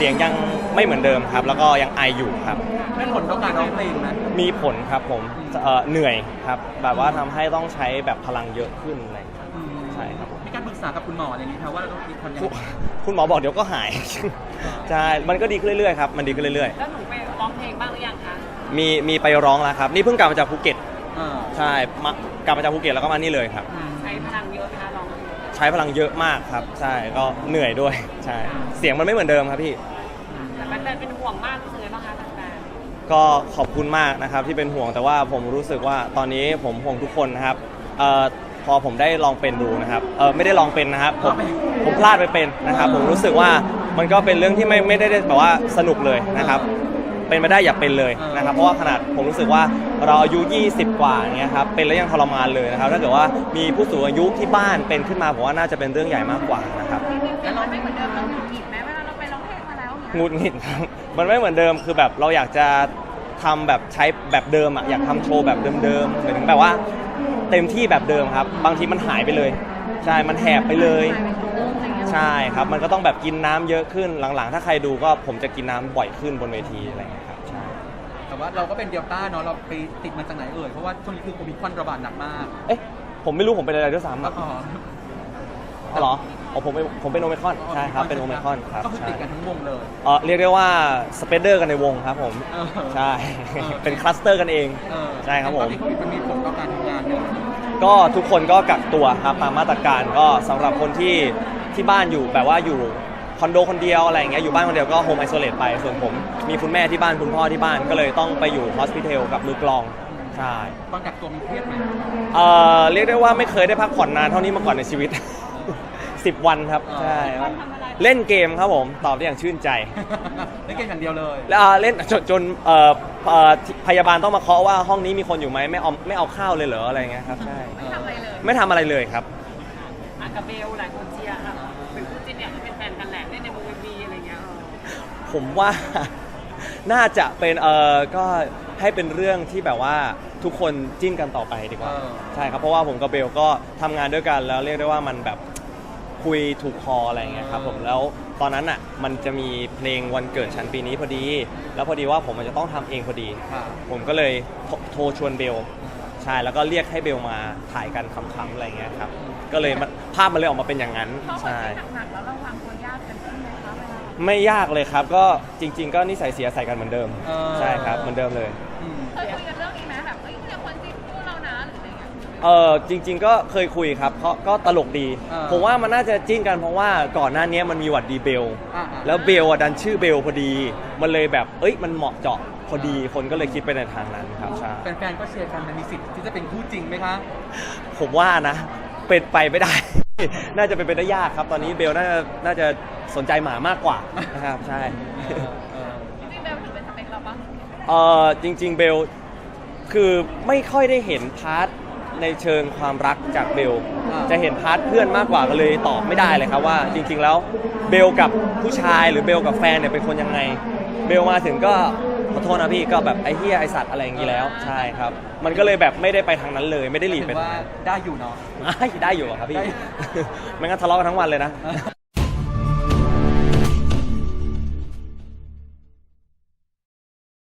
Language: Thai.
เสียงยังไม่เหมือนเดิมครับ แล้วก็ยังไออยู่ครับ เป็นผลต่อการร้องเพลงไหมมีผลครับผมเอ่อเหนื่อยครับ แบบว่าทำให้ต้องใช้แบบพลังเยอะขึ้นอะไรอย่างเงี้ยอืมใช่ครับมีการปรึกษากับคุณหมออะไรอย่างนี้ครับว่าเราต้องทำยังคุไงคุณหมอบอกเดี๋ยวก็หาย ใช่ มันก็ดีขึ้นเรื่อยๆครับ มันดีขึ้นเรื่อยแล้วหนูไปร้องเพลงบ้างหรือยังคะๆ มีมีไปร้องแล้วครับ นี่เพิ่งกลับมาจากภูเก็ต เออใช่มากลับมาจากภูเก็ตแล้วก็มานี่เลยครับอืมใช้พลังเยอะนะคะร้องเพลงใช้พลังเยอะมากครับ ใช่ก็เหนื่อยด้วยใช่เสียงมันไม่เหมือนเดิมครับพี่ แต่แฟนๆเป็นห่วงมากรู้สึกไงบ้างคะแฟนก็ขอบคุณมากนะครับที่เป็นห่วงแต่ว่าผมรู้สึกว่าตอนนี้ผมห่วงทุกคนนะครับเอ่อพอผมได้ลองเป็นดูนะครับเออไม่ได้ลองเป็นนะครับผมผมพลาดไปเป็นนะครับ ผมรู้สึกว่ามันก็เป็นเรื่องที่ไม่ไม่ได้แบบว่าสนุกเลยนะครับ เป็นไม่ได้อย่าเป็นเลยนะครับเพราะว่าขนาดผมรู้สึกว่าเราอายุ 20 กว่าอย่างเงี้ยครับเป็นแล้วยังทรมานเลยนะครับถ้าเกิดว่ามีผู้สูงอายุที่บ้านเป็นขึ้นมาผมว่าน่าจะเป็นเรื่องใหญ่มากกว่านะครับแล้วเราไม่เหมือนเดิมเราหงุดหงิดไหมเวลาเราไปร้องเพลงมาแล้วเนี่ยหงุดหงิดครับมันไม่เหมือนเดิมคือแบบเราอยากจะทำแบบใช้แบบเดิมอะอยากทำโชว์แบบเดิมๆหมายถึงแบบว่า เต็มที่แบบเดิมครับ บางทีมันหายไปเลย ใช่ มันแหบไปเลย ใช่ครับ มันก็ต้องแบบกินน้ำเยอะขึ้นหลังๆ ถ้าใครดูก็ผมจะกินน้ำบ่อยขึ้นบนเวทีอะไรอย่างเงี้ยครับใช่แต่ว่าเราก็เป็นเดลต้าเนาะเราไปติดมาจากไหนเอ่ยเพราะว่าช่วงนี้คือโควิดควันระบาดหนักมากเอ๊ะผมไม่รู้ผมเป็นอะไรด้วยซ้ำอ๋อะอเหรออ๋อผมเป็นผมเป็นโอเมคอนใช่ครับเป็นโอเมคอนครับก็คือใช่ติดกันทั้งวงเลย เออเรียกได้ว่าสเปเดอร์กันในวงครับผมเออใช่ เออ เป็นคลัสเตอร์กันเอง เออใช่ครับผมตอนนี้โควิดมันมีผลต่อการทำงานเนี่ยก็ทุกคนก็กักตัวครับตามมาตรการก็สำหรับคนที่ ที่บ้านอยู่แบบว่าอยู่คอนโดคนเดียวอะไรอย่างเงี้ยอยู่บ้านคนเดียวก็โฮมไอโซเลตไป ส่วนผมมีคุณแม่ที่บ้านคุณพ่อที่บ้านก็เลยต้องไปอยู่ฮอสพิทอลกับมือกลองใช่ตอนกักตัวมีเครียดไหมเอ่อเรียกได้ว่าไม่เคยได้พักผ่อนนานเท่านี้มาก่อนในชีวิต 10 วันครับใช่ๆวันทำอะไรเล่นเกมครับผมตอบได้อย่างชื่นใจ เล่นเกมอย่างเดียวเลยแล้วอ่าเล่นจนจนเอ่อเอ่อพยาบาลต้องมาเคาะว่าห้องนี้มีคนอยู่ไหมไม่เอาไม่เอาข้าวเลยเหรออะไรอย่างเงี้ยครับใช่ไม่ทำอะไรเลยไม่ทำอะไรเลยครับ อะกับเบลหลายคนเชียร์ค่ะเป็นคู่จิ้นเนี่ยเป็นแฟนกันแหละเล่นในวงวีอะไรเงี้ยเออผมว่า น่าจะเป็นเออก็ให้เป็นเรื่องที่แบบว่าทุกคนจิ้นกันต่อไปดีกว่า เออ ใช่ครับเพราะว่าผมกับเบลก็ทำงานด้วยกันแล้วเรียกได้ว่ามันแบบคุยถูกคออะไรอย่างเงี้ยครับผมแล้วตอนนั้นอะมันจะมีเพลงวันเกิดฉันปีนี้พอดี แล้วพอดีว่าผมอาจจะต้องทำเองพอดี ค่ะผมก็เลยโทรโทรชวนเบลใช่แล้วก็เรียกให้เบลมาถ่ายกันขำๆอะไรอย่างเงี้ยครับ ก็เลยมันภาพมันเลยออกมาเป็นอย่างนั้นใช่หนักๆแล้วเราวางตัวยากกันขึ้นไหมคะเวลาไม่ยากเลยครับ ก็จริง ๆ ก็นิสัยเสียใส่กันเหมือนเดิม เออ ใช่ครับเหมือนเดิมเลย อืม เคยคุยกันเรื่องนี้ไหมแบบเอ้ยเนี่ยคนจิ้นคู่เรานะหรืออะไรเงี้ยเออจริง ๆ ก็เคยคุยครับเพราะก็ตลกดี อ่า ผมว่ามันน่าจะจิ้นกันเพราะว่าก่อนหน้านี้มันมีหวัดดีเบล อ่าๆแล้วเบลอะดันชื่อเบลพอดี มันเลยแบบเอ้ยมันเหมาะเจาะพอดีคนก็เลยคิดไปในทางนั้นครับใช่แฟนๆก็เชียร์กันมันมีสิทธิ์ที่จะเป็นคู่จริงไหมคะ ผมว่านะ เป็นไปไม่ได้ น่าจะเป็นไปได้ยากครับ ตอนนี้เบลน่าจะน่าจะสนใจหมามากกว่านะครับใช่เออเออจริงๆเบลถือเป็นสเปคเราปะเออจริง ๆ เบลคือไม่ค่อยได้เห็นพาร์ทในเชิงความรักจากเบล จะเห็นพาร์ทเพื่อนมากกว่าก็เลยตอบไม่ได้เลยครับว่า จริง ๆ แล้วเบลกับผู้ชายหรือเบลกับแฟนเนี่ยเป็นคนยังไง เบลมาถึงก็ ขอโทษนะพี่ก็แบบไอ้เฮียไอสัตว์อะไรอย่างนี้แล้ว ใช่ครับ มันก็เลยแบบไม่ได้ไปทางนั้นเลยไม่ได้หลีดไปถือทางว่านั้นได้อยู่เนาะ ได้ได้อยู่อะครับพี่ ได้ ไม่งั้นทะเลาะกันทั้งวันเลยนะ